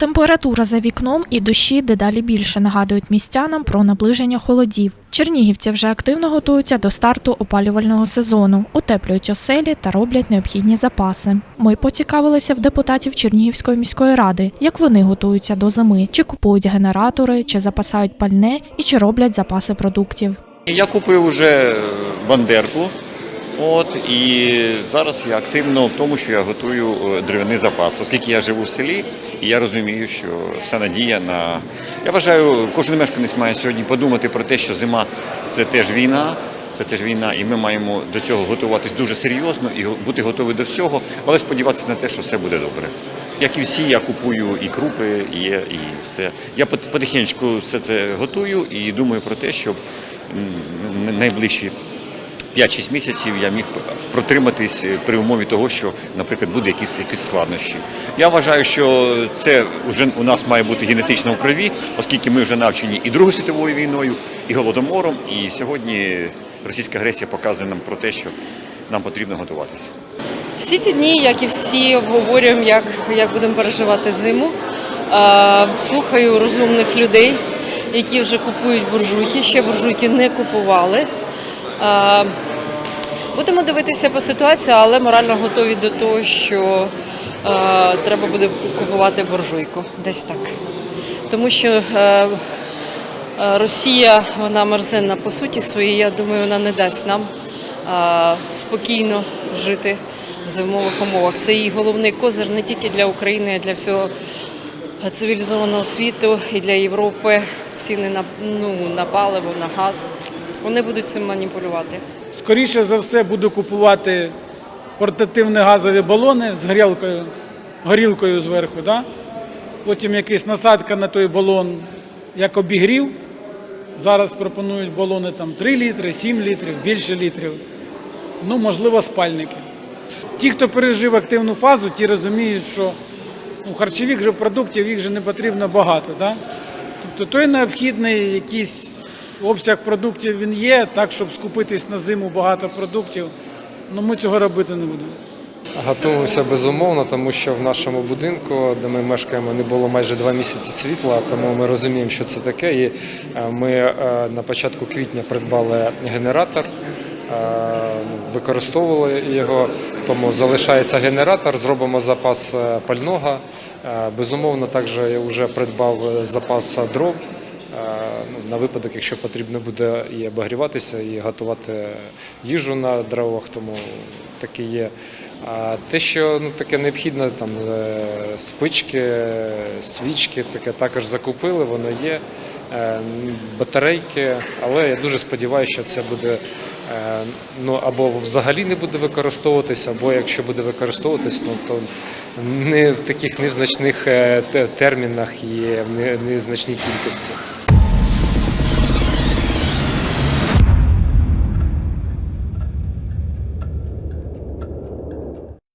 Температура за вікном і дощі дедалі більше нагадують містянам про наближення холодів. Чернігівці вже активно готуються до старту опалювального сезону, утеплюють оселі та роблять необхідні запаси. Ми поцікавилися в депутатів Чернігівської міської ради, як вони готуються до зими, чи купують генератори, чи запасають пальне і чи роблять запаси продуктів. Я купив вже бандерку. От і зараз я активно в тому, що я готую е, дерев'яний запас, оскільки я живу в селі, і я розумію, що вся надія на я вважаю, кожен мешканець має сьогодні подумати про те, що зима це теж війна. Це теж війна, і ми маємо до цього готуватись дуже серйозно і бути готові до всього, але сподіватися на те, що все буде добре. Як і всі, я купую і крупи, і, і все. Я потихеньку все це готую і думаю про те, щоб найближчі 5-6 місяців я міг протриматись при умові того, що, наприклад, буде якісь, якісь складнощі. Я вважаю, що це вже у нас має бути генетично в крові, оскільки ми вже навчені і Другою світовою війною, і голодомором. І сьогодні російська агресія показує нам про те, що нам потрібно готуватися. Всі ці дні, як і всі, обговорюємо, як, як будемо переживати зиму. Е, слухаю розумних людей, які вже купують буржуйки, ще буржуйки не купували. Е, будемо дивитися по ситуації, але морально готові до того, що е, треба буде купувати буржуйку. Десь так. Тому що е, Росія, вона мерзенна по суті своїй, я думаю, вона не дасть нам спокійно жити в зимових умовах. Це її головний козир не тільки для України, а для всього цивілізованого світу і для Європи. Ціни на, ну, на паливо, на газ. Вони будуть цим маніпулювати. Скоріше за все буду купувати портативні газові балони з горілкою, горілкою зверху. Да? Потім якась насадка на той балон, як обігрів. Зараз пропонують балони там 3 літри, 7 літрів, більше літрів. Ну, можливо, спальники. Ті, хто пережив активну фазу, ті розуміють, що ну, харчових продуктів їх же не потрібно багато. Да? Тобто той необхідний якийсь обсяг продуктів він є, так, щоб скупитись на зиму багато продуктів. Ну ми цього робити не будемо. Готуємося безумовно, тому що в нашому будинку, де ми мешкаємо, не було майже два місяці світла, тому ми розуміємо, що це таке. І е, ми е, на початку квітня придбали генератор, е, використовували його, тому залишається генератор, зробимо запас пального. Безумовно, також я вже придбав запас дров. Ну, на випадок, якщо потрібно буде і обігріватися, і готувати їжу на дровах, тому таке є. А те, що ну, таке необхідне, там е, спички, свічки, таке також закупили, воно є, Е, батарейки, але я дуже сподіваюся, що це буде е, ну, або взагалі не буде використовуватися, або якщо буде використовуватись, ну, то не в таких незначних термінах і в незначній кількості.